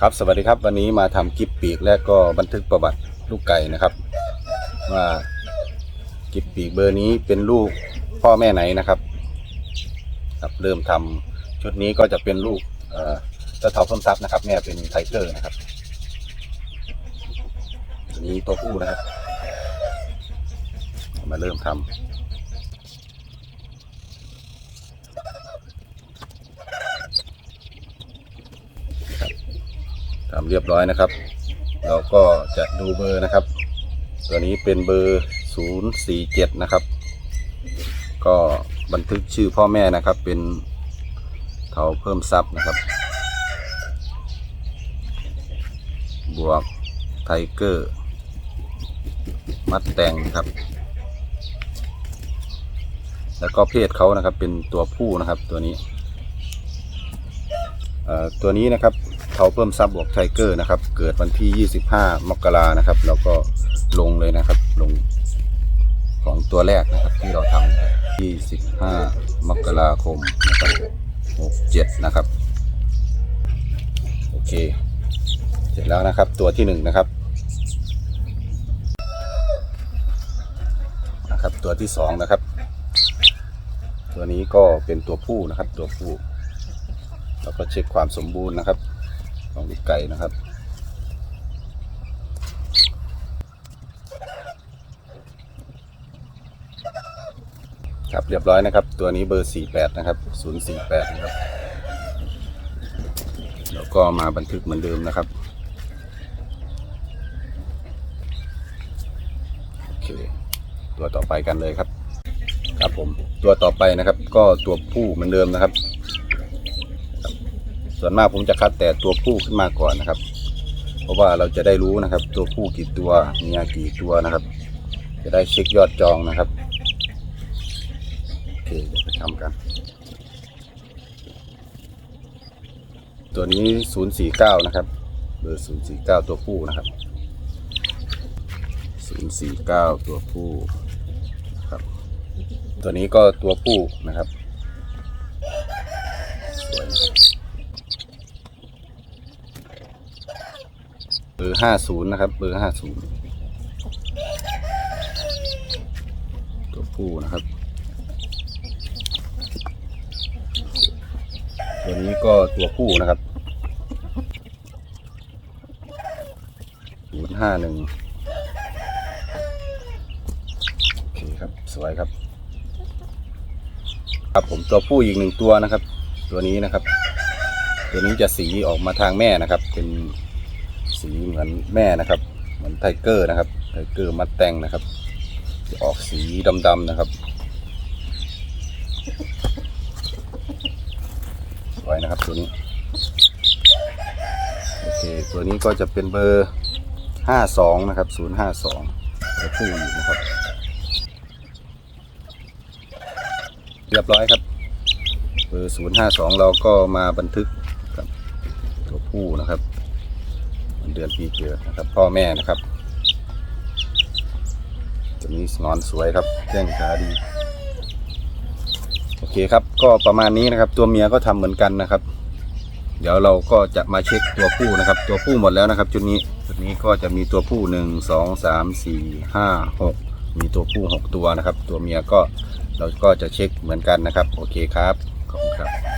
ครับสวัสดีครับวันนี้มาทำกิฟปีกและก็บันทึกประวัติลูกไก่นะครับ ว่ากิฟปีกเบอร์นี้เป็นลูกพ่อแม่ไหนนะครับ ครับเริ่มทำชุดนี้ก็จะเป็นลูกเอ่อเจ้าเถาส้มซับนะครับ แม่เป็นไทเกอร์นะครับนี้ตัวผู้นะครับ มาเริ่มทำ ทำเรียบร้อยนะครับ เราก็จะดูเบอร์นะครับ ตัวนี้เป็นเบอร์ 047 นะครับ ก็บันทึกชื่อพ่อแม่นะครับ เป็นเทาเพิ่มซับนะครับ บวกไทเกอร์ มัดแตงครับ แล้วก็เพศเขานะครับเป็นตัวผู้นะครับตัวนี้ ตัวนี้นะครับเขาเพิ่มซับบวกไทเกอร์นะครับ เกิดวันที่ 25 มกรานะครับแล้วก็ลงเลยนะครับ ลงของตัวแรกนะครับที่เราทำ25 มกราคมนะครับ67 นะครับ โอเค เสร็จแล้วนะครับตัวที่หนึ่งนะครับ นะครับ ตัวที่สองนะครับ ตัวนี้ก็เป็นตัวผู้นะครับ ตัวผู้ แล้วก็เช็คความสมบูรณ์นะครับ ของลูกไก่นะครับครับเรียบร้อยนะครับ ตัวนี้เบอร์ 48 นะครับ 048 นะครับ แล้วก็มาบันทึกเหมือนเดิมนะครับ โอเค ตัวต่อไปกันเลยครับ ครับผม ตัวต่อไปนะครับ ก็ตัวผู้เหมือนเดิมนะครับ ส่วนมากผมจะคัดแต่ตัวผู้ขึ้นมาก่อนนะครับ เพราะว่าเราจะได้รู้นะครับ ตัวผู้กี่ตัวเมียกี่ตัวนะครับ จะได้เช็คยอดจองนะครับโอเคเดี๋ยวไปทำกัน ตัวนี้ 049 นะครับเบอร์ 049 ตัวผู้นะครับ 049 ตัวผู้ครับ ตัวนี้ก็ตัวผู้นะครับ สวยนะครับ เบ อร์ห้าศูนย์นะครับ เบอร์ห้าศูนย์ตัวผู้นะครับ ตัวนี้ก็ตัวผู้นะครับศูนย์ห้าหนึ่งโอเคครับ สวยครับ ครับผมตัวผู้อีกหนึ่งตัวนะครับ ตัวนี้นะครับ ตัวนี้จะสีออกมาทางแม่นะครับ เป็น สีเหมือนแม่นะครับ เหมือนไทเกอร์นะครับไทเกอร์มัดแต่งนะครับจะออกสีดำๆนะครับสวยนะครับตัวนี้โอเคตัวนี้ก็จะเป็นเบอร์ห้าสองนะครับศูนย์ห้าสองตัวผู้อยู่นะครับ เรียบร้อยครับ เบอร์ศูนย์ห้าสองเราก็มาบันทึกกับตัวผู้นะครับ เดือนปีเกิดนะครับ พ่อแม่นะครับตัวนี้นอนสวยครับแจ้งขาดี โอเคครับ ก็ประมาณนี้นะครับ ตัวเมียก็ทำเหมือนกันนะครับ เดี๋ยวเราก็จะมาเช็คตัวผู้นะครับ ตัวผู้หมดแล้วนะครับ จุดนี้จุดนี้ก็จะมีตัวผู้หนึ่งสองสามสี่ห้าหกมีตัวผู้หกตัวนะครับ ตัวเมียก็เราก็จะเช็คเหมือนกันนะครับ โอเคครับขอบคุณครับ